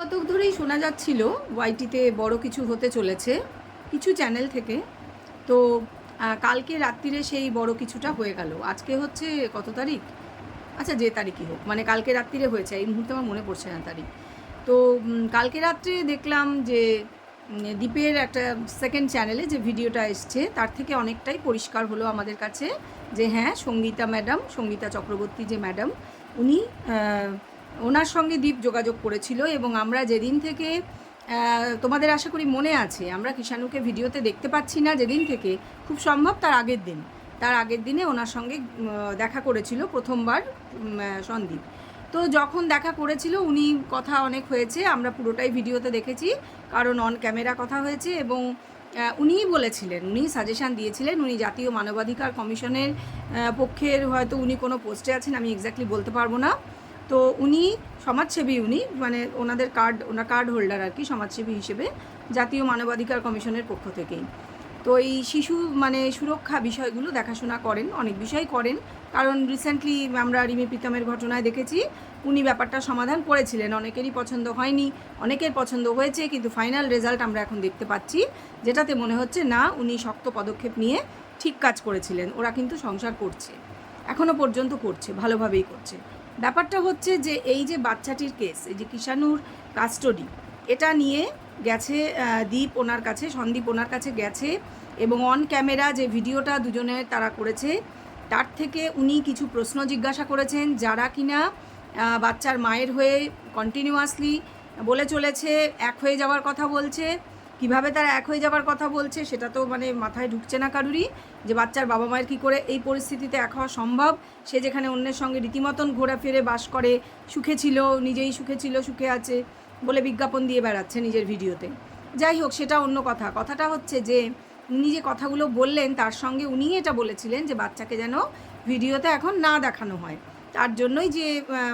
কতক ধরেই শোনা যাচ্ছিল ওয়াইটিতে বড় কিছু হতে চলেছে, কিছু চ্যানেল থেকে। তো কালকে রাত্রিরে সেই বড় কিছুটা হয়ে গেল। আজকে হচ্ছে কত তারিখ? আচ্ছা যে তারিখই হোক। মানে কালকে রাত্রিরে হয়েছে, এই মুহূর্তে আমার মনে পড়ছে না তারিখ। তো কালকে রাত্রে দেখলাম যে দীপের একটা সেকেন্ড চ্যানেলে যে ভিডিওটা এসছে, তার থেকে অনেকটাই পরিষ্কার হলো আমাদের কাছে যে হ্যাঁ সঙ্গীতা ম্যাডাম, সঙ্গীতা চক্রবর্তী যে ম্যাডাম, উনি ওনার সঙ্গে দীপ যোগাযোগ করেছিল এবং আমরা যেদিন থেকে তোমাদের আশা করি মনে আছে, আমরা কিষাণুকে ভিডিওতে দেখতে পাচ্ছি না যেদিন থেকে, খুব সম্ভব তার আগের দিন। তার আগের দিনে ওনার সঙ্গে দেখা করেছিল প্রথমবার সন্দীপ। তো যখন দেখা করেছিল, উনি কথা অনেক হয়েছে, আমরা পুরোটাই ভিডিওতে দেখেছি, কারণ অন ক্যামেরা কথা হয়েছে এবং উনিই বলেছিলেন উনি সাজেশান দিয়েছিলেন, উনি জাতীয় মানবাধিকার কমিশনের পক্ষের হয়তো উনি কোনো পোস্টে আছেন, আমি এক্স্যাক্টলি বলতে পারব না। তো উনি সমাজসেবী উনি মানে ওনাদের কার্ড ওনার কার্ড হোল্ডার আর কি, সমাজসেবী হিসেবে জাতীয় মানবাধিকার কমিশনের পক্ষ থেকেই। তো এই শিশু মানে সুরক্ষা বিষয়গুলো দেখাশোনা করেন, অনেক বিষয় করেন। কারণ রিসেন্টলি আমরা রিমি প্রীতমের ঘটনায় দেখেছি, উনি ব্যাপারটা সমাধান করেছিলেন। অনেকেরই পছন্দ হয়নি, অনেকের পছন্দ হয়েছে, কিন্তু ফাইনাল রেজাল্ট আমরা এখন দেখতে পাচ্ছি, যেটাতে মনে হচ্ছে না, উনি শক্ত পদক্ষেপ নিয়ে ঠিক কাজ করেছিলেন। ওরা কিন্তু সংসার করছে এখনও পর্যন্ত করছে, ভালোভাবেই করছে। ব্যাপারটা হচ্ছে যে এই যে বাচ্চাটির কেস, এই যে কিষাণুর কাস্টডি, এটা নিয়ে গেছে দীপ ওনার কাছে, সন্দীপ ওনার কাছে গেছে এবং অন ক্যামেরা যে ভিডিওটা দুজনে তারা করেছে, তার থেকে উনি কিছু প্রশ্ন জিজ্ঞাসা করেছেন যারা কিনা বাচ্চার মায়ের হয়ে কন্টিনিউয়াসলি বলে চলেছে, এক হয়ে যাওয়ার কথা বলছে। কীভাবে তারা এক হয়ে যাওয়ার কথা বলছে সেটা তো মানে মাথায় ঢুকছে না কারুরই, যে বাচ্চার বাবা মায়ের কী করে এই পরিস্থিতিতে এক হওয়া সম্ভব? সে যেখানে অন্যের সঙ্গে রীতিমতন ঘোরাফেরে বাস করে, সুখে ছিল, নিজেই সুখে ছিল, সুখে আছে বলে বিজ্ঞাপন দিয়ে বেড়াচ্ছে নিজের ভিডিওতে। যাই হোক, সেটা অন্য কথা। কথাটা হচ্ছে যে, উনি যে কথাগুলো বললেন, তার সঙ্গে উনিই এটা বলেছিলেন যে বাচ্চাকে যেন ভিডিওতে এখন না দেখানো হয়। তার জন্যই যে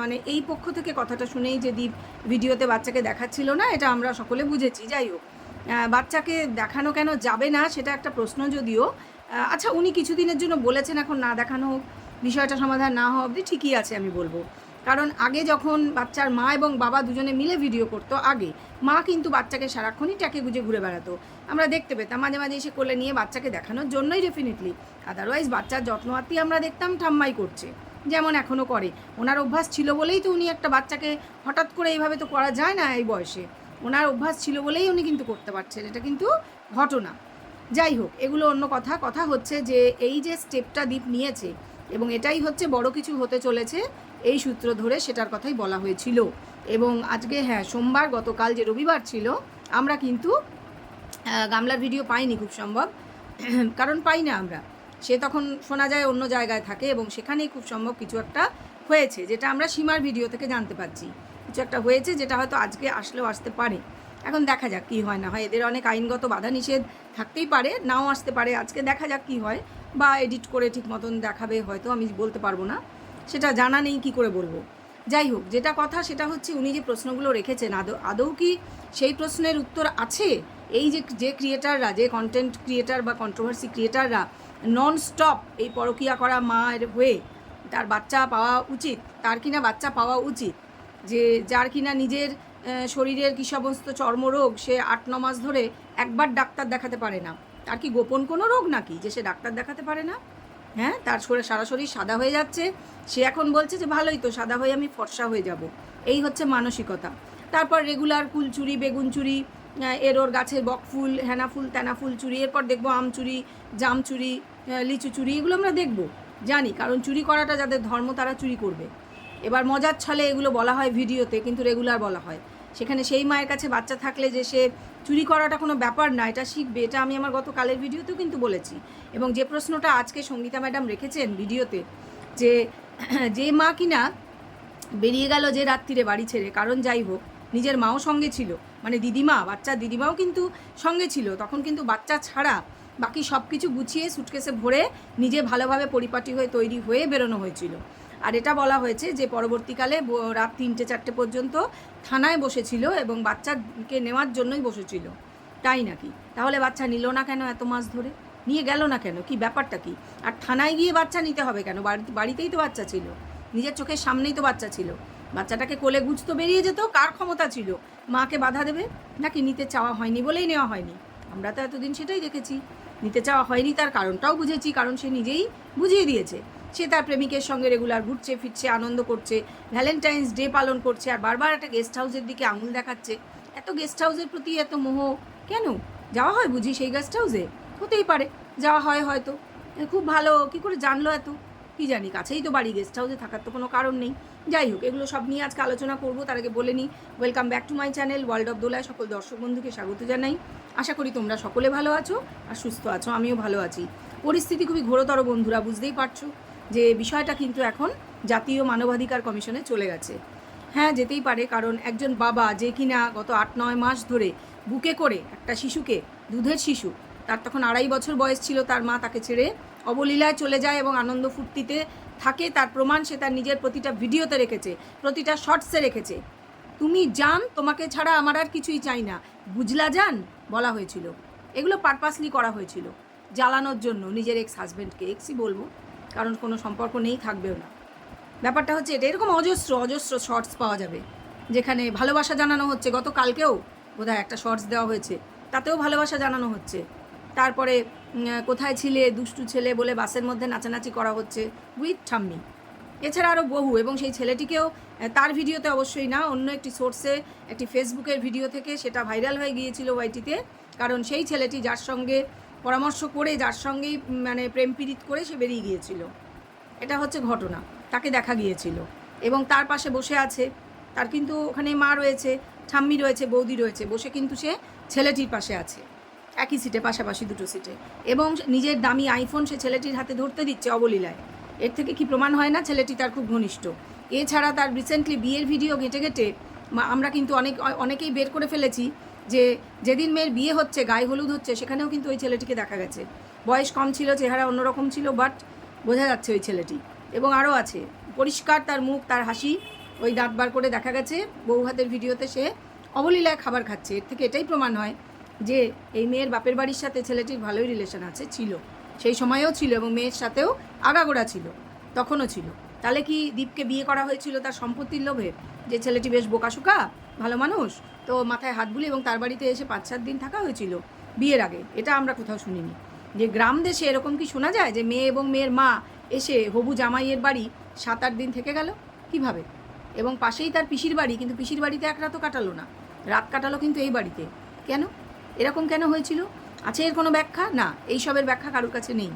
মানে এই পক্ষ থেকে কথাটা শুনেই যে দীপ ভিডিওতে বাচ্চাকে দেখাচ্ছিল না, এটা আমরা সকলে বুঝেছি। যাই হোক বাচ্চাকে দেখানো কেন যাবে না সেটা একটা প্রশ্ন যদিও। আচ্ছা উনি কিছুদিনের জন্য বলেছেন এখন না দেখানো হোক, বিষয়টা সমাধান না হওয়া অবধি ঠিকই আছে আমি বলব। কারণ আগে যখন বাচ্চার মা এবং বাবা দুজনে মিলে ভিডিও করতো, আগে মা কিন্তু বাচ্চাকে সারাক্ষণই ট্যাকে গুজে ঘুরে বেড়াতো। আমরা দেখতে পেতাম, মাঝে মাঝে এসে কোলে নিয়ে বাচ্চাকে দেখানোর জন্যই ডেফিনেটলি আদারওয়াইজ বাচ্চার যত্নআত্তি আমরা দেখতাম ঠাম্মাই করছে, যেমন এখনও করে। ওনার অভ্যাস ছিল বলেই তো উনি একটা বাচ্চাকে হঠাৎ করে এইভাবে তো করা যায় না এই বয়সে। ওনার অভ্যাস ছিল বলেই উনি কিন্তু করতে পারছেন, এটা কিন্তু ঘটনা। যাই হোক, এগুলো অন্য কথা কথা হচ্ছে যে এই যে স্টেপটা দ্বীপ নিয়েছে এবং এটাই হচ্ছে বড় কিছু হতে চলেছে, এই সূত্র ধরে সেটার কথাই বলা হয়েছিল। এবং আজকে হ্যাঁ সোমবার গতকাল যে রবিবার ছিল, আমরা কিন্তু গামলার ভিডিও পাইনি খুব সম্ভব, কারণ পাই না আমরা। সে তখন শোনা যায় অন্য জায়গায় থাকে এবং সেখানেই খুব সম্ভব কিছু একটা হয়েছে, যেটা আমরা সীমার ভিডিও থেকে জানতে পারছি। কিছু একটা হয়েছে যেটা হয়তো আজকে আসলেও আসতে পারে। এখন দেখা যাক কী হয় না হয়। এদের অনেক আইনগত বাধা নিষেধ থাকতেই পারে, নাও আসতে পারে। আজকে দেখা যাক কী হয় বা এডিট করে ঠিক মতন দেখাবে হয়তো আমি বলতে পারব না। সেটা জানা নেই কি করে বলব। যাই হোক, যেটা কথা সেটা হচ্ছে উনি যে প্রশ্নগুলো রেখেছেন, আদৌ আদৌ কি সেই প্রশ্নের উত্তর আছে? এই যে যে ক্রিয়েটাররা যে কন্টেন্ট ক্রিয়েটার বা কন্ট্রোভার্সি ক্রিয়েটাররা নন স্টপ এই পরকিয়া করা মায়ের হয়ে তার বাচ্চা পাওয়া উচিত, তার কিনা বাচ্চা পাওয়া উচিত যে যার কিনা নিজের শরীরের কী সমস্ত চর্মরোগ সে আট, ন মাস ধরে একবার ডাক্তার দেখাতে পারে না। তার কি গোপন কোনো রোগ নাকি যে সে ডাক্তার দেখাতে পারে না? হ্যাঁ তার শরীর, সারা শরীর সাদা হয়ে যাচ্ছে। সে এখন বলছে যে ভালোই তো, সাদা হয়ে আমি ফর্সা হয়ে যাব। এই হচ্ছে মানসিকতা। তারপর রেগুলার কুল চুরি, বেগুন চুরি এর ওর গাছের বক ফুল, হেনা ফুল, তেনা ফুল চুরি, এরপর দেখব আম চুরি, জাম চুরি লিচু চুরি, এগুলো আমরা দেখব, জানি। কারণ চুরি করাটা যাদের ধর্ম, তারা চুরি করবে। এবার মজার ছলে এগুলো বলা হয় ভিডিওতে, কিন্তু রেগুলার বলা হয়। সেখানে সেই মায়ের কাছে বাচ্চা থাকলে যে সে চুরি করাটা কোনো ব্যাপার না, এটা শিখবে, এটা আমি আমার গত কালের ভিডিওতেও কিন্তু বলেছি। এবং যে প্রশ্নটা আজকে সঙ্গীতা ম্যাডাম রেখেছেন ভিডিওতে, যে যে মা কিনা বেরিয়ে গেল যে রাত্রিরে বাড়ি ছেড়ে, কারণ যাই হোক, নিজের মাও সঙ্গে ছিল। মানে দিদিমা, বাচ্চা দিদিমাও কিন্তু সঙ্গে ছিল। তখন কিন্তু বাচ্চা ছাড়া বাকি সব কিছু গুছিয়ে সুটকেসে ভরে, নিজে ভালোভাবে পরিপাটি হয়ে, তৈরি হয়ে বেরোনো হয়েছিল। আর এটা বলা হয়েছে যে পরবর্তীকালে রাত তিনটে চারটে পর্যন্ত থানায় বসেছিল এবং বাচ্চাকে নেওয়ার জন্যই বসেছিল। তাই নাকি? তাহলে বাচ্চা নিল না কেন এত মাস ধরে? নিয়ে গেল না কেন? কি ব্যাপারটা কি? আর থানায় গিয়ে বাচ্চা নিতে হবে কেন? বাড়ি- বাড়িতেই তো বাচ্চা ছিল। নিজের চোখের সামনেই তো বাচ্চা ছিল। বাচ্চাটাকে কোলে গুছতো বেরিয়ে যেত, কার ক্ষমতা ছিল? মাকে বাধা দেবে? নাকি নিতে চাওয়া হয়নি বলেই নেওয়া হয়নি? আমরা তো এতদিন সেটাই দেখেছি। নিতে চাওয়া হয়নি তার কারণটাও বুঝেছি, কারণ সে নিজেই বুঝিয়ে দিয়েছে। সে তার প্রেমিকের সঙ্গে রেগুলার ঘুরছে, ফিরছে, আনন্দ করছে ভ্যালেন্টাইন্স ডে পালন করছে, আর বারবার একটা গেস্ট হাউসের দিকে আঙুল দেখাচ্ছে। এত গেস্ট হাউসের প্রতি এত মোহ কেন? যাওয়া হয় বুঝি সেই গেস্ট হাউসে হতেই পারে, যাওয়া হয় হয়তো। খুব ভালো, কি করে জানলো এত? কি জানি, কাছেই তো বাড়ি গেস্ট হাউসে থাকার তো কোনো কারণ নেই। যাই হোক, এগুলো সব নিয়ে আজকে আলোচনা করব, তার আগে বলে নিই welcome back to my channel world of দোলায় সকল দর্শক বন্ধুকে স্বাগত জানাই। আশা করি তোমরা সকলে ভালো আছো আর সুস্থ আছো, আমিও ভালো আছি। পরিস্থিতি খুবই ঘোরতর বন্ধুরা, বুঝতেই পারছ। যে বিষয়টা কিন্তু এখন জাতীয় মানবাধিকার কমিশনে চলে গেছে। হ্যাঁ যেতেই পারে, কারণ একজন বাবা যে কিনা গত আট, নয় মাস ধরে বুকে করে একটা শিশুকে, দুধের শিশু, তার তখন আড়াই বছর বয়স ছিল, তার মা তাকে ছেড়ে অবলীলায় চলে যায় এবং আনন্দ ফুর্তিতে থাকে। তার প্রমাণ সে তার নিজের প্রতিটা ভিডিওতে রেখেছে, প্রতিটা শর্টসে রেখেছে। তুমি যান, তোমাকে ছাড়া আমার আর কিছুই চাই না। বুঝলা যান? বলা হয়েছিল। এগুলো পারপাসলি করা হয়েছিল। জ্বালানোর জন্য নিজের এক্স হাজব্যান্ডকে এক্সই বলব। কারণ কোনো সম্পর্ক নেই, থাকবেও না। ব্যাপারটা হচ্ছে এটা, এরকম অজস্র অজস্র শর্টস পাওয়া যাবে, যেখানে ভালোবাসা জানানো হচ্ছে। গতকালকেও বোধহয় একটা শর্টস দেওয়া হয়েছে, তাতেও ভালোবাসা জানানো হচ্ছে। তারপরে কোথায় ছিলে, দুষ্টু ছেলে বলে বাসের মধ্যে নাচানাচি করা হচ্ছে উইথ ঠাম্মি। এছাড়া আরও বহু, এবং সেই ছেলেটিকেও তার ভিডিওতে অবশ্যই না, অন্য একটি সোর্সে একটি ফেসবুকের ভিডিও থেকে সেটা ভাইরাল হয়ে গিয়েছিল ওয়াইটিতে কারণ সেই ছেলেটি যার সঙ্গে পরামর্শ করে, যার সঙ্গেই মানে প্রেম পীড়িত করে সে বেরিয়ে গিয়েছিল। এটা হচ্ছে ঘটনা। তাকে দেখা গিয়েছিল। এবং তার পাশে বসে আছে। তার কিন্তু ওখানে মা রয়েছে, ঠাম্মি রয়েছে, বৌদি রয়েছে। বসে কিন্তু সে ছেলেটির পাশে আছে। একই সিটে পাশাপাশি দুটো সিটে এবং নিজের দামি আইফোন সে ছেলেটির হাতে ধরতে দিচ্ছে অবলীলায়। এর থেকে কি প্রমাণ হয় না? ছেলেটি তার খুব ঘনিষ্ঠ। এছাড়া তার রিসেন্টলি বিয়ের ভিডিও ঘেঁটে ঘেঁটে আমরা কিন্তু অনেক, অনেকেই বের করে ফেলেছি। যে যেদিন মেয়ের বিয়ে হচ্ছে, গায়ে হলুদ হচ্ছে, সেখানেও কিন্তু ওই ছেলেটিকে দেখা গেছে। বয়স কম ছিল, চেহারা অন্যরকম ছিল বাট বোঝা যাচ্ছে ওই ছেলেটি। এবং আরও আছে, পরিষ্কার তার মুখ, তার হাসি, ওই দাঁত বার করে দেখা গেছে। বউ হাতের ভিডিওতে সে অবলীলায় খাবার খাচ্ছে। এর থেকে এটাই প্রমাণ হয় যে এই মেয়ের বাপের বাড়ির সাথে ছেলেটির ভালোই রিলেশন আছে, ছিল। সেই সময়েও ছিল এবং মেয়ের সাথেও আগাগোড়া ছিল, তখনও ছিল। তাহলে কি দীপকে বিয়ে করা হয়েছিল তার সম্পত্তির লোভে? যে ছেলেটি বেশ বোকাশুকা ভালো মানুষ? তো মাথায় হাত বুলি এবং তার বাড়িতে এসে পাঁচ সাত দিন থাকা হয়েছিল বিয়ের আগে। এটা আমরা কোথাও শুনিনি। যে গ্রাম দেশে এরকম কি শোনা যায় যে মেয়ে এবং মেয়ের মা এসে হবু জামাইয়ের বাড়ি সাত আট দিন থেকে গেল? কীভাবে? এবং পাশেই তার পিসির বাড়ি, কিন্তু পিসির বাড়িতে এক রাতও কাটালো না। রাত কাটালো কিন্তু এই বাড়িতে। কেন? এরকম কেন হয়েছিল? আছে এর কোনো ব্যাখ্যা? না এইসবের ব্যাখ্যা কারোর কাছে নেই।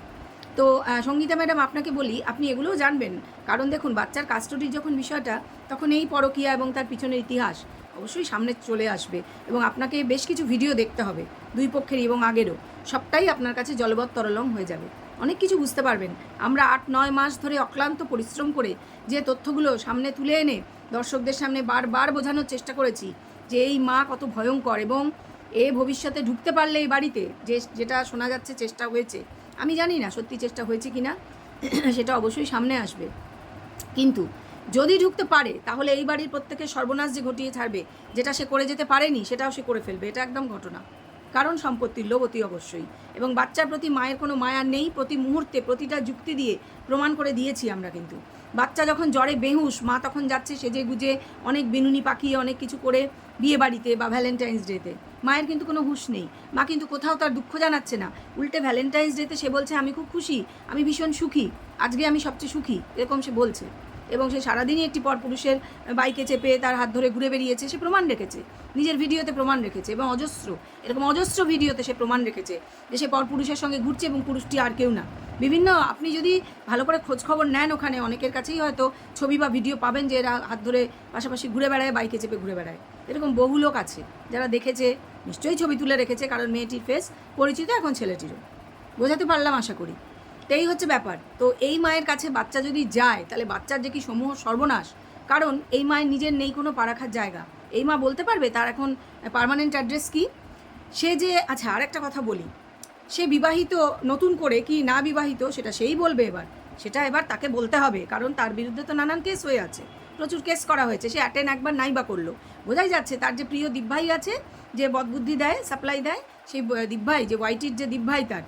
তো সঙ্গীতা ম্যাডাম, আপনাকে বলি, আপনি এগুলোও জানবেন। কারণ দেখুন, বাচ্চার কাস্টডির যখন বিষয়টা, তখন এই পরকীয়া এবং তার পিছনের ইতিহাস। অবশ্যই সামনে চলে আসবে এবং আপনাকে বেশ কিছু ভিডিও দেখতে হবে, দুই পক্ষেরই এবং আগেরও। সবটাই আপনার কাছে জলবৎ তরলং হয়ে যাবে। অনেক কিছু বুঝতে পারবেন। আমরা আট, নয় মাস ধরে অক্লান্ত পরিশ্রম করে যে তথ্যগুলো সামনে তুলে এনে দর্শকদের সামনে বারবার বোঝানোর চেষ্টা করেছি যে এই মা কত ভয়ঙ্কর এবং এ ভবিষ্যতে ঢুকতে পারলে এই বাড়িতে যে, যেটা শোনা যাচ্ছে চেষ্টা হয়েছে। আমি জানি না সত্যি চেষ্টা হয়েছে কি না সেটা অবশ্যই সামনে আসবে। কিন্তু যদি ঢুকতে পারে, তাহলে এই বাড়ির প্রত্যেকের সর্বনাশ যে ঘটিয়ে ছাড়বে, যেটা সে করে যেতে পারেনি, সেটাও সে করে ফেলবে। এটা একদম ঘটনা। কারণ সম্পত্তির লোভ অতি অবশ্যই। এবং বাচ্চার প্রতি মায়ের কোনো মায়া নেই, প্রতি মুহূর্তে প্রতিটা যুক্তি দিয়ে প্রমাণ করে দিয়েছি আমরা কিন্তু। বাচ্চা যখন জ্বরে বেহুশ, মা তখন যাচ্ছে সেজে গুজে, অনেক বেনুনি পাকিয়ে অনেক কিছু করে বিয়ে বাড়িতে বা ভ্যালেন্টাইন্স ডেতে মায়ের কিন্তু কোনো হুঁশ নেই। মা কিন্তু কোথাও তার দুঃখ জানাচ্ছে না। উল্টে ভ্যালেন্টাইন্স ডেতে সে বলছে, আমি খুব খুশি, আমি ভীষণ সুখী, আজকে আমি সবচেয়ে সুখী, এরকম সে বলছে। এবং সে সারাদিনই একটি পরপুরুষের বাইকে চেপে তার হাত ধরে ঘুরে বেরিয়েছে, সে প্রমাণ রেখেছে। নিজের ভিডিওতে প্রমাণ রেখেছে এবং অজস্র, এরকম অজস্র ভিডিওতে সে প্রমাণ রেখেছে যে সে পরপুরুষের সঙ্গে ঘুরছে এবং পুরুষটি আর কেউ না। বিভিন্ন, আপনি যদি ভালো করে খোঁজ খবর নেন ওখানে, অনেকের কাছেই হয়তো ছবি বা ভিডিও পাবেন যে এরা হাত ধরে পাশাপাশি ঘুরে বেড়ায়, বাইকে চেপে ঘুরে বেড়ায়। এরকম বহু লোক আছে যারা দেখেছে, নিশ্চয়ই ছবি তুলে রেখেছে, কারণ মেয়েটির ফেস পরিচিত এখন ছেলেটিরও। বোঝাতে পারলাম আশা করি। তো হচ্ছে ব্যাপার। তো এই মায়ের কাছে বাচ্চা যদি যায়, তাহলে বাচ্চার যে কি সমূহ সর্বনাশ? কারণ এই মায়ের নিজের নেই কোনো পারাখার জায়গা। এই মা বলতে পারবে তার এখন পার্মানেন্ট অ্যাড্রেস কি? সে যে আচ্ছা আর একটা কথা বলি। সে বিবাহিত, নতুন করে কি না বিবাহিত, সেটা সেই বলবে এবার। সেটা এবার তাকে বলতে হবে, কারণ তার বিরুদ্ধে তো নানান কেস হয়ে আছে। প্রচুর কেস করা হয়েছে। সে অ্যাটেন্ড একবার নাই বা করল। বোঝাই যাচ্ছে তার যে প্রিয় দিব্যাই আছে, যে বদবুদ্ধি দেয় সাপ্লাই দেয়, সেই দিব্যাই, যে হোয়াইটির যে দিব্যাই তার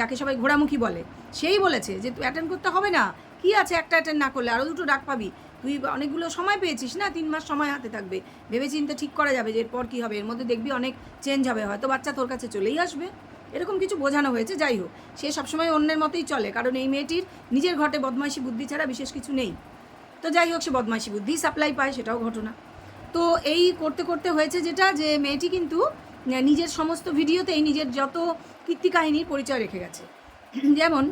যাকে সবাই ঘোড়ামুখী বলে। সেই বলেছে যে তুই অ্যাটেন্ড করতে হবে না। কি আছে একটা অ্যাটেন্ড না করলে? আরও দুটো ডাক পাবি। তুই অনেকগুলো সময় পেয়েছিস না? তিন মাস সময় হাতে থাকবে। ভেবে চিন্তে ঠিক করা যাবে যে এরপর কী হবে? এর মধ্যে দেখবি অনেক চেঞ্জ হবে। হয়তো বাচ্চা তোর কাছে চলেই আসবে। এরকম কিছু বোঝানো হয়েছে। যাই হোক, সে সবসময় অন্যের মতোই চলে। কারণ এই মেয়েটির নিজের ঘটে বদমাইশি বুদ্ধি ছাড়া বিশেষ কিছু নেই। তো যাই হোক, সে বদমাইশি বুদ্ধি সাপ্লাই পায়, সেটাও ঘটনা। তো এই করতে করতে হয়েছে যেটা, যে মেয়েটি কিন্তু নিজের সমস্ত ভিডিওতেই নিজের যত কীর্তি কাহিনীর পরিচয় রেখে গেছে। যেমন,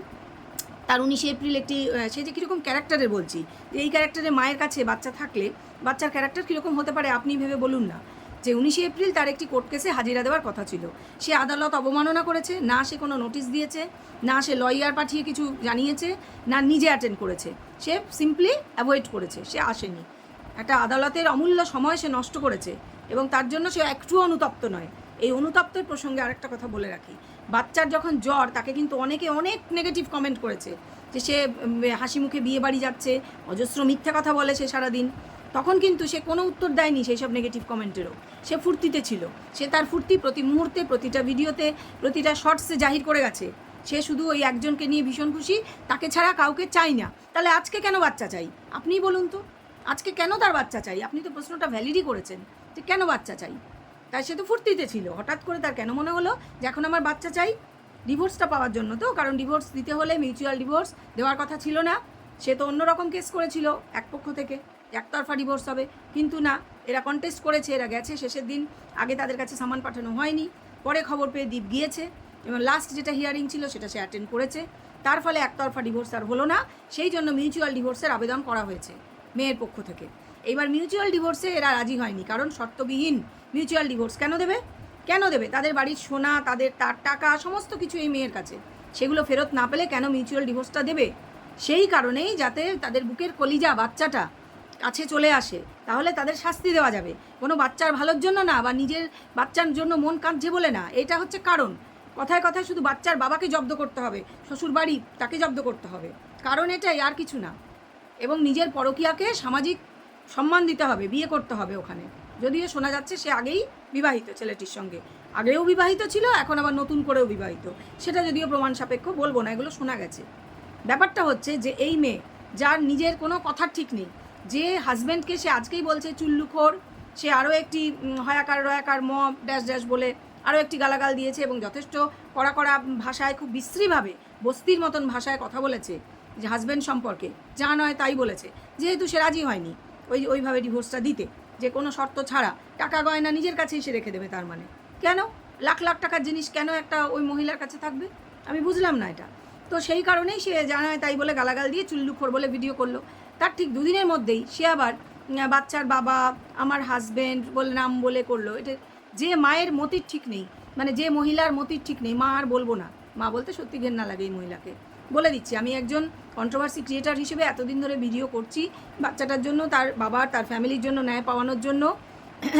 তার উনিশে এপ্রিল একটি সে যে কীরকম ক্যারেক্টারের বলছি, যে এই ক্যারেক্টারে মায়ের কাছে বাচ্চা থাকলে, বাচ্চার ক্যারেক্টার কীরকম হতে পারে আপনি ভেবে বলুন না। যে উনিশে এপ্রিল তার একটি কোর্ট কেসে হাজিরা দেওয়ার কথা ছিল। সে আদালত অবমাননা করেছে, না সে কোনো নোটিশ দিয়েছে, না সে লয়ার পাঠিয়ে কিছু জানিয়েছে, না নিজে অ্যাটেন্ড করেছে। সে সিম্পলি অ্যাভয়েড করেছে, সে আসেনি। একটা আদালতের অমূল্য সময় সে নষ্ট করেছে এবং তার জন্য সে একটু অনুতপ্ত নয়। এই অনুতপ্তের প্রসঙ্গে আরেকটা কথা বলে রাখি। বাচ্চার যখন জ্বর, তাকে কিন্তু অনেকে অনেক নেগেটিভ কমেন্ট করেছে যে সে হাসি মুখে বিয়ে বাড়ি যাচ্ছে, অজস্র মিথ্যা কথা বলে সে সারাদিন। তখন কিন্তু সে কোনো উত্তর দেয়নি সেই সব নেগেটিভ কমেন্টেরও সে ফুর্তিতে ছিল। সে তার ফুর্তি প্রতি মুহূর্তে, প্রতিটা ভিডিওতে, প্রতিটা শর্টসে জাহির করে গেছে। সে শুধু ওই একজনকে নিয়ে ভীষণ খুশি, তাকে ছাড়া কাউকে চাই না। তাহলে আজকে কেন বাচ্চা চাই? আপনিই বলুন তো। আজকে কেন তার বাচ্চা চাই? আপনি তো প্রশ্নটা ভ্যালিডই করেছেন যে কেন বাচ্চা চাই? তাই সে তো ফুর্তিতে ছিল। হঠাৎ করে তার কেন মনে হলো যে এখন আমার বাচ্চা চাই? ডিভোর্সটা পাওয়ার জন্য তো, কারণ ডিভোর্স দিতে হলে মিউচুয়াল ডিভোর্স দেওয়ার কথা ছিল না। সে তো অন্যরকম কেস করেছিল এক পক্ষ থেকে। একতরফা ডিভোর্স হবে। কিন্তু না, এরা কন্টেস্ট করেছে, এরা গেছে। শেষের দিন আগে তাদের কাছে সামান পাঠানো হয়নি। পরে খবর পেয়ে দ্বীপ গিয়েছে। এবং লাস্ট যেটা হিয়ারিং ছিল, সেটা সে অ্যাটেন্ড করেছে। তার ফলে একতরফা ডিভোর্স আর হলো না। সেই জন্য মিউচুয়াল ডিভোর্সের আবেদন করা হয়েছে মেয়ের পক্ষ থেকে। এবার মিউচুয়াল ডিভোর্সে এরা রাজি হয়নি, কারণ শর্তবিহীন মিউচুয়াল ডিভোর্স কেন দেবে? কেন দেবে? তাদের বাড়ির সোনা, তাদের তার টাকা, সমস্ত কিছু এই মেয়ের কাছে। সেগুলো ফেরত না পেলে কেন মিউচুয়াল ডিভোর্সটা দেবে? সেই কারণেই যাতে তাদের বুকের কলিজা বাচ্চাটা কাছে চলে আসে। তাহলে তাদের শাস্তি দেওয়া যাবে। কোনো বাচ্চার ভালোর জন্য না, বা নিজের বাচ্চার জন্য মন কাঁদছে বলে না, এটা হচ্ছে কারণ। কথায় কথায় শুধু বাচ্চার বাবাকে জব্দ করতে হবে শ্বশুর বাড়ি তাকে জব্দ করতে হবে। কারণ এটাই, আর কিছু না। এবং নিজের পরকীয়াকে সামাজিক সম্মান দিতে হবে, বিয়ে করতে হবে ওখানে। যদিও শোনা যাচ্ছে সে আগেই বিবাহিত ছেলেটির সঙ্গে। আগেও বিবাহিত ছিল, এখন আবার নতুন করেও বিবাহিত। সেটা যদিও প্রমাণ সাপেক্ষ, বলব না, এগুলো শোনা গেছে। ব্যাপারটা হচ্ছে যে এই মেয়ে, যার নিজের কোনো কথার ঠিক নেই, যে হাজব্যান্ডকে সে আজকেই বলছে, চুল্লুখোর সে আরও একটি হয়াকার, রয়াকার ম ড্যাশ ড্যাশ বলে আরও একটি গালাগাল দিয়েছে এবং যথেষ্ট কড়া কড়া ভাষায়, খুব বিশ্রীভাবে, বস্তির মতন ভাষায় কথা বলেছে যে হাজব্যান্ড সম্পর্কে। যা নয় তাই বলেছে। যেহেতু সে রাজি হয়নি, ওই, ওইভাবে ডিভোর্সটা দিতে। যে কোনো শর্ত ছাড়া টাকা গয়না নিজের কাছেই সে রেখে দেবে তার মানে। কেন? লাখ লাখ টাকার জিনিস কেন একটা ওই মহিলার কাছে থাকবে? আমি বুঝলাম না এটা। তো সেই কারণেই সে জানায় তাই বলে গালাগাল দিয়ে চুল্লুখোর বলে ভিডিও করল। তার ঠিক দুদিনের মধ্যেই সে আবার বাচ্চার বাবা, আমার হাজব্যান্ড বলে নাম বলে করল। এটা যে মায়ের মতির ঠিক নেই। মানে যে মহিলার মতির ঠিক নেই, মা আর বলব না। মা বলতে সত্যি ঘেন্না লাগে এই মহিলাকে। বলে দিচ্ছি, আমি একজন কন্ট্রোভার্সি ক্রিয়েটার হিসেবে এতদিন ধরে ভিডিও করছি, বাচ্চাটার জন্য, তার বাবার তার ফ্যামিলির জন্য, ন্যায় পাওয়ানোর জন্য।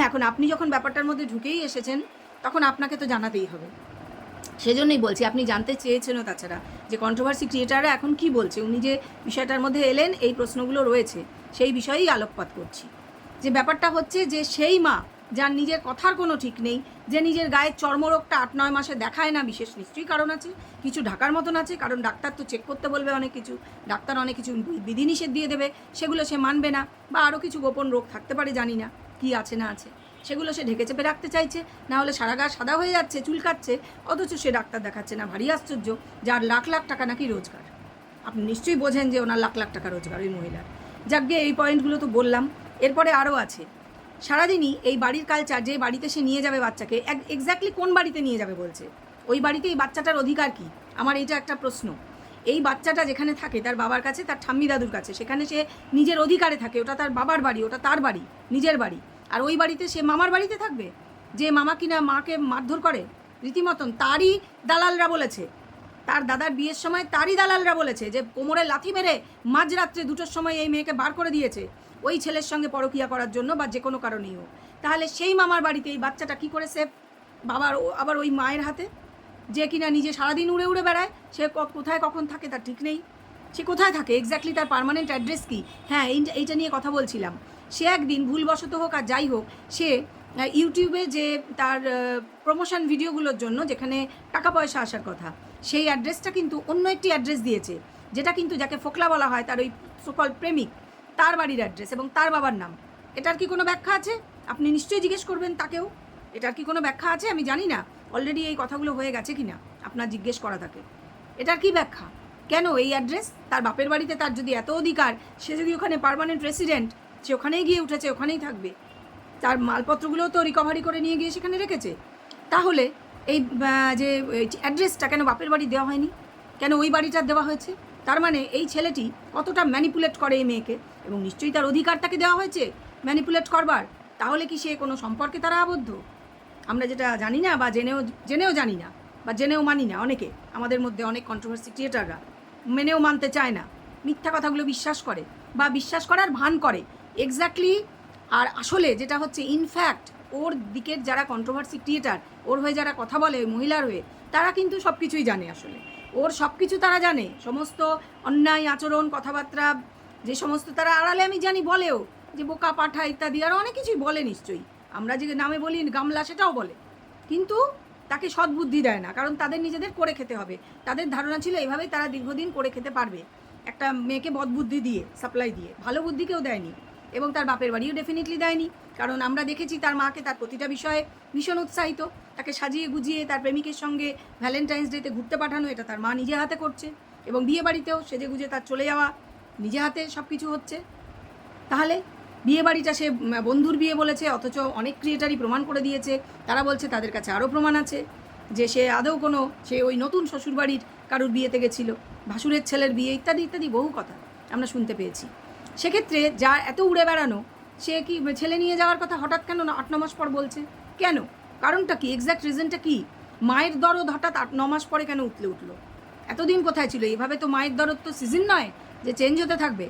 এখন আপনি যখন ব্যাপারটার মধ্যে ঢুকেই এসেছেন, তখন আপনাকে তো জানাতেই হবে। সেজন্যই বলছি, আপনি জানতে চেয়েছেনও তাছাড়া যে কন্ট্রোভার্সি ক্রিয়েটাররা এখন কি বলছে, উনি যে বিষয়টার মধ্যে এলেন, এই প্রশ্নগুলো রয়েছে, সেই বিষয়েই আলোকপাত করছি। যে ব্যাপারটা হচ্ছে যে সেই মা যার নিজের কথার কোনো ঠিক নেই, যে নিজের গায়ের চর্মরোগটা আট নয় মাসে দেখায় না, বিশেষ নিশ্চয়ই কারণ আছে। কিছু ঢাকার মতন আছে, কারণ ডাক্তার তো চেক করতে বলবে অনেক কিছু, ডাক্তার অনেক কিছু বিধিনিষেধ দিয়ে দেবে, সেগুলো সে মানবে না, বা আরও কিছু গোপন রোগ থাকতে পারে, জানি না কি আছে না আছে। সেগুলো সে ঢেকে চেপে রাখতে চাইছে, না হলে সারা গা সাদা হয়ে যাচ্ছে চুলকাচ্ছে অথচ সে ডাক্তার দেখাচ্ছে না, ভারী আশ্চর্য, যার লাখ লাখ টাকা নাকি রোজগার। আপনি নিশ্চয়ই বোঝেন যে ওনার লাখ লাখ টাকা রোজগার ওই মহিলার। যাক এই পয়েন্টগুলো তো বললাম, এরপরে আরও আছে। সারাদিনই এই বাড়ির কালচার যে বাড়িতে সে নিয়ে যাবে বাচ্চাকে এক্স্যাক্টলি কোন বাড়িতে নিয়ে যাবে বলছে? ওই বাড়িতে এই বাচ্চাটার অধিকার কি? আমার এইটা একটা প্রশ্ন। এই বাচ্চাটা যেখানে থাকে, তার বাবার কাছে, তার ঠাম্মি দাদুর কাছে, সেখানে সে নিজের অধিকারে থাকে, ওটা তার বাবার বাড়ি, ওটা তার বাড়ি, নিজের বাড়ি। আর ওই বাড়িতে সে মামার বাড়িতে থাকবে? যে মামা কিনা মাকে মারধর করে? রীতিমতন তারই দালালরা বলেছে। তার দাদার বিয়ের সময় তারই দালালরা বলেছে যে কোমরে লাথি মেরে মাঝরাত্রে দুটোর সময় এই মেয়েকে বার করে দিয়েছে। ওই ছেলের সঙ্গে পরকিয়া করার জন্য বা যে কোনো কারণেই হোক। তাহলে সেই মামার বাড়িতে এই বাচ্চাটা কী করে সেফ বাবার আবার ওই মায়ের হাতে? যে কিনা নিজে সারাদিন উড়ে উড়ে বেড়ায়, সে কোথায় কখন থাকে তার ঠিক নেই। সে কোথায় থাকে? এক্স্যাক্টলি তার পারমানেন্ট অ্যাড্রেস কি? হ্যাঁ এই এইটা নিয়ে কথা বলছিলাম। সে একদিন ভুলবশত হোক আর যাই হোক, সে ইউটিউবে যে তার প্রমোশন ভিডিওগুলোর জন্য যেখানে টাকা পয়সা আসার কথা, সেই অ্যাড্রেসটা কিন্তু অন্য একটি অ্যাড্রেস দিয়েছে। যেটা কিন্তু যাকে ফোকলা বলা হয় তার ওই সকল প্রেমিক। তার বাড়ির অ্যাড্রেস এবং তার বাবার নাম। এটার কি কোনো ব্যাখ্যা আছে? আপনি নিশ্চয়ই জিজ্ঞেস করবেন তাকেও। এটার কি কোনো ব্যাখ্যা আছে? আমি জানি না। অলরেডি এই কথাগুলো হয়ে গেছে কি না আপনার জিজ্ঞেস করা থাকে এটার কি ব্যাখ্যা? কেন এই অ্যাড্রেস? তার বাপের বাড়িতে তার যদি এত অধিকার, সে যদি ওখানে পারমানেন্ট রেসিডেন্ট সে ওখানেই গিয়ে উঠেছে, ওখানেই থাকবে। তার মালপত্রগুলোও তো রিকভারি করে নিয়ে গিয়ে সেখানে রেখেছে। তাহলে এই যে অ্যাড্রেসটা কেন বাপের বাড়ি দেওয়া হয়নি? কেন ওই বাড়িটা দেওয়া হয়েছে? তার মানে এই ছেলেটি কতটা ম্যানিপুলেট করে এই মেয়েকে? এবং নিশ্চয়ই তার অধিকার তাকে দেওয়া হয়েছে ম্যানিপুলেট করবার। তাহলে কি সে কোনো সম্পর্কে তারা আবদ্ধ? আমরা যেটা জানি না বা জেনেও জেনেও জানি না বা জেনেও মানি না অনেকে, আমাদের মধ্যে অনেক কন্ট্রোভার্সি ক্রিয়েটাররা মেনেও মানতে চায় না, মিথ্যা কথাগুলো বিশ্বাস করে বা বিশ্বাস করার ভান করে। এক্স্যাক্টলি আর আসলে যেটা হচ্ছে ইনফ্যাক্ট ওর দিকের যারা কন্ট্রোভার্সি ক্রিয়েটার ওর হয়ে যারা কথা বলে মহিলার হয়ে, তারা কিন্তু সব কিছুই জানে আসলে। ওর সব কিছু তারা জানে। সমস্ত অন্যায় আচরণ, কথাবার্তা যে সমস্ত তারা আড়ালে আমি জানি বলেও যে বোকা, পাঠা ইত্যাদি আরও অনেক কিছুই বলে নিশ্চয়ই। আমরা যে নামে বলি, গামলা সেটাও বলে। কিন্তু তাকে সদ্বুদ্ধি দেয় না, কারণ তাদের নিজেদের করে খেতে হবে। তাদের ধারণা ছিল এভাবেই তারা দীর্ঘদিন করে খেতে পারবে। একটা মেয়েকে বদবুদ্ধি দিয়ে সাপ্লাই দিয়ে। ভালো বুদ্ধি কেউ দেয়নি, এবং তার বাপের বাড়িও ডেফিনেটলি দেয়নি। কারণ আমরা দেখেছি তার মাকে তার প্রতিটা বিষয়ে ভীষণ উৎসাহিত। তাকে সাজিয়ে গুজিয়ে তার প্রেমিকের সঙ্গে ভ্যালেন্টাইন্স ডেতে ঘুরতে পাঠানো, এটা তার মা নিজে হাতে করছে। এবং বিয়ে বাড়িতেও সেজে গুজে তার চলে যাওয়া। নিজে হাতে সব কিছু হচ্ছে। তাহলে বিয়ে বাড়িটা সে বন্ধুর বিয়ে বলেছে, অথচ অনেক ক্রিয়েটারই প্রমাণ করে দিয়েছে। তারা বলছে তাদের কাছে আরও প্রমাণ আছে যে সে আদৌ কোনো, সে ওই নতুন শ্বশুরবাড়ির কারুর বিয়েতে গেছিল, ভাসুরের ছেলের বিয়ে, ইত্যাদি ইত্যাদি, বহু কথা আমরা শুনতে পেয়েছি। সেক্ষেত্রে যা এত উড়ে বেড়ানো, সে কি ছেলে নিয়ে যাওয়ার কথা হঠাৎ কেন না আট মাস পর বলছে? কেন? কারণটা কি? এক্স্যাক্ট রিজনটা কি? মায়ের দরদ হঠাৎ আট মাস পরে কেন উঠলে উঠল? এতদিন কোথায় ছিল? এইভাবে তো মায়ের দরদ তো সিজন নয়। যে চেঞ্জ হতে থাকবে।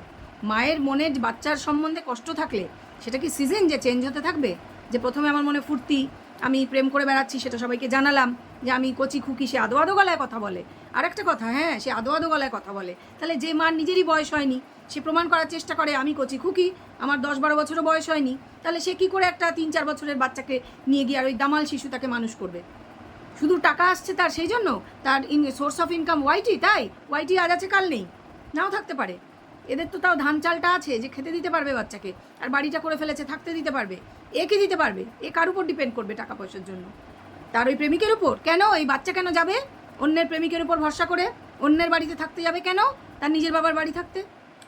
মায়ের মনে বাচ্চার সম্বন্ধে কষ্ট থাকলে সেটা কি সিজন যে চেঞ্জ হতে থাকবে? যে প্রথমে আমার মনে ফুর্তি, আমি প্রেম করে বেড়াচ্ছি, সেটা সবাইকে জানালাম, যে আমি কচি খুকি, সে আদো আদো গলায় কথা বলে। আর একটা কথা হ্যাঁ সে আদো আদো গলায় কথা বলে। তাহলে যে মার নিজেরই বয়স হয়নি, সে প্রমাণ করার চেষ্টা করে, আমি কচি খুকি, আমার দশ বারো বছরও বয়স হয়নি, তাহলে সে কি করে একটা তিন চার বছরের বাচ্চাকে নিয়ে গিয়ে আর ওই দামাল শিশু তাকে মানুষ করবে? শুধু টাকা আসছে তার, সেই জন্য? তার ইন সোর্স অফ ইনকাম ওয়াইটি তাই? ওয়াইটি আজ আছে, কাল নেই। নাও থাকতে পারে। এদের তো তাও ধান চালটা আছে যে খেতে দিতে পারবে বাচ্চাকে। আর বাড়িটা করে ফেলেছে, থাকতে দিতে পারবে। এ কি দিতে পারবে? এ কার উপর ডিপেন্ড করবে টাকা পয়সার জন্য? তার ওই প্রেমিকের উপর? কেন? এই বাচ্চা কেন যাবে? অন্যের প্রেমিকের উপর ভরসা করে অন্যের বাড়িতে থাকতে যাবে কেন? তার নিজের বাবার বাড়ি থাকতে?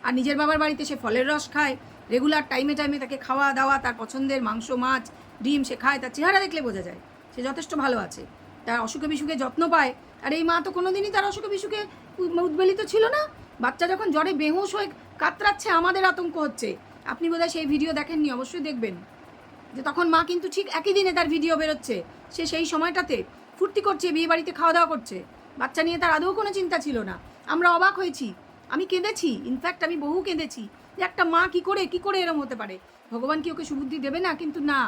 আর নিজের বাবার বাড়িতে সে ফলের রস খায় রেগুলার টাইমে টাইমে তাকে খাওয়া দাওয়া, তার পছন্দের মাংস, মাছ, ডিম সে খায়, তার চেহারা দেখলে বোঝা যায়। সে যথেষ্ট ভালো আছে। তার অসুখে বিসুখে যত্ন পায়। আর এই মা তো কোনোদিনই তার অসুখে বিসুখে উদ্বেলিত ছিল না। বাচ্চা যখন জ্বরে বেহুশ হয়ে কাতরাচ্ছে, আমাদের আতঙ্ক হচ্ছে। আপনি বোধহয় সেই ভিডিও দেখেননি, অবশ্যই দেখবেন। যে তখন মা কিন্তু ঠিক একই দিনে তার ভিডিও বেরোচ্ছে। সে সেই সময়টাতে ফুর্তি করছে, বিয়ে বাড়িতে খাওয়া দাওয়া করছে। বাচ্চা নিয়ে তার আদৌ কোনো চিন্তা ছিল না। আমরা অবাক হয়েছি। আমি কেঁদেছি ইনফ্যাক্ট আমি বহু কেঁদেছি। যে একটা মা কি করে কি করে এরম হতে পারে? ভগবান কি ওকে সুবুদ্ধি দেবে না? কিন্তু না,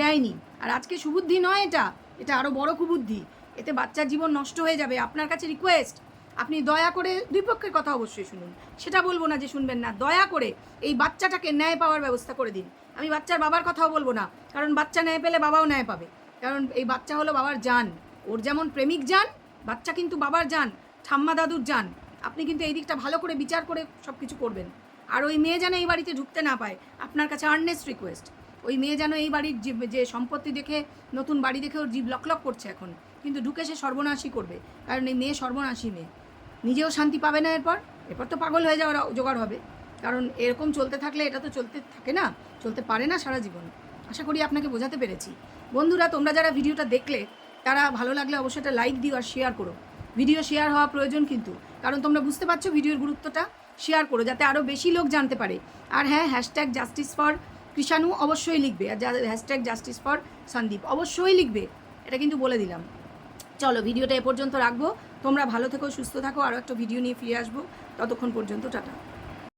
দেয়নি। আর আজকে সুবুদ্ধি নয় এটা এটা আরও বড় কুবুদ্ধি। এতে বাচ্চার জীবন নষ্ট হয়ে যাবে। আপনার কাছে রিকোয়েস্ট আপনি দয়া করে দুই পক্ষের কথা অবশ্যই শুনুন। সেটা বলব না যে শুনবেন না। দয়া করে এই বাচ্চাটাকে ন্যায় পাওয়ার ব্যবস্থা করে দিন। আমি বাচ্চার বাবার কথাও বলব না, কারণ বাচ্চা ন্যায় পেলে বাবাও ন্যায় পাবে। কারণ এই বাচ্চা হলো বাবার যান ওর যেমন প্রেমিক যান বাচ্চা কিন্তু বাবার যান ঠাম্মা দাদুর যান আপনি কিন্তু এই দিকটা ভালো করে বিচার করে সব কিছু করবেন। আর ওই মেয়ে যেন এই বাড়িতে ঢুকতে না পায়, আপনার কাছে আর্নেস্ট রিকোয়েস্ট ওই মেয়ে যেন এই বাড়ির যে সম্পত্তি দেখে নতুন বাড়ি দেখে ওর জীব লক লক করছে এখন। কিন্তু ঢুকে সে সর্বনাশই করবে, কারণ এই মেয়ে সর্বনাশী মেয়ে। নিজেও শান্তি পাবে না এরপর। এরপর তো পাগল হয়ে যাওয়ার জোগাড় হবে। কারণ এরকম চলতে থাকলে এটা তো চলতে থাকে না, চলতে পারে না সারা জীবন। আশা করি আপনাকে বোঝাতে পেরেছি। বন্ধুরা, তোমরা যারা ভিডিওটা দেখলে, তারা ভালো লাগলে অবশ্যই একটা লাইক দিও আর শেয়ার করো। ভিডিও শেয়ার হওয়া প্রয়োজন কিন্তু। কারণ তোমরা বুঝতে পারছ ভিডিওর গুরুত্বটা। শেয়ার করো, যাতে আরও বেশি লোক জানতে পারে। আর হ্যাঁ হ্যাশট্যাগ জাস্টিস ফর কৃষাণু অবশ্যই লিখবে। আর হ্যাশট্যাগ জাস্টিস ফর সন্দীপ অবশ্যই লিখবে। এটা কিন্তু বলে দিলাম। চলো ভিডিওটা এ পর্যন্ত রাখব। তোমরা ভালো থেকো সুস্থ থাকো। আরও একটা ভিডিও নিয়ে ফিরে আসব। ততক্ষণ পর্যন্ত টাটা।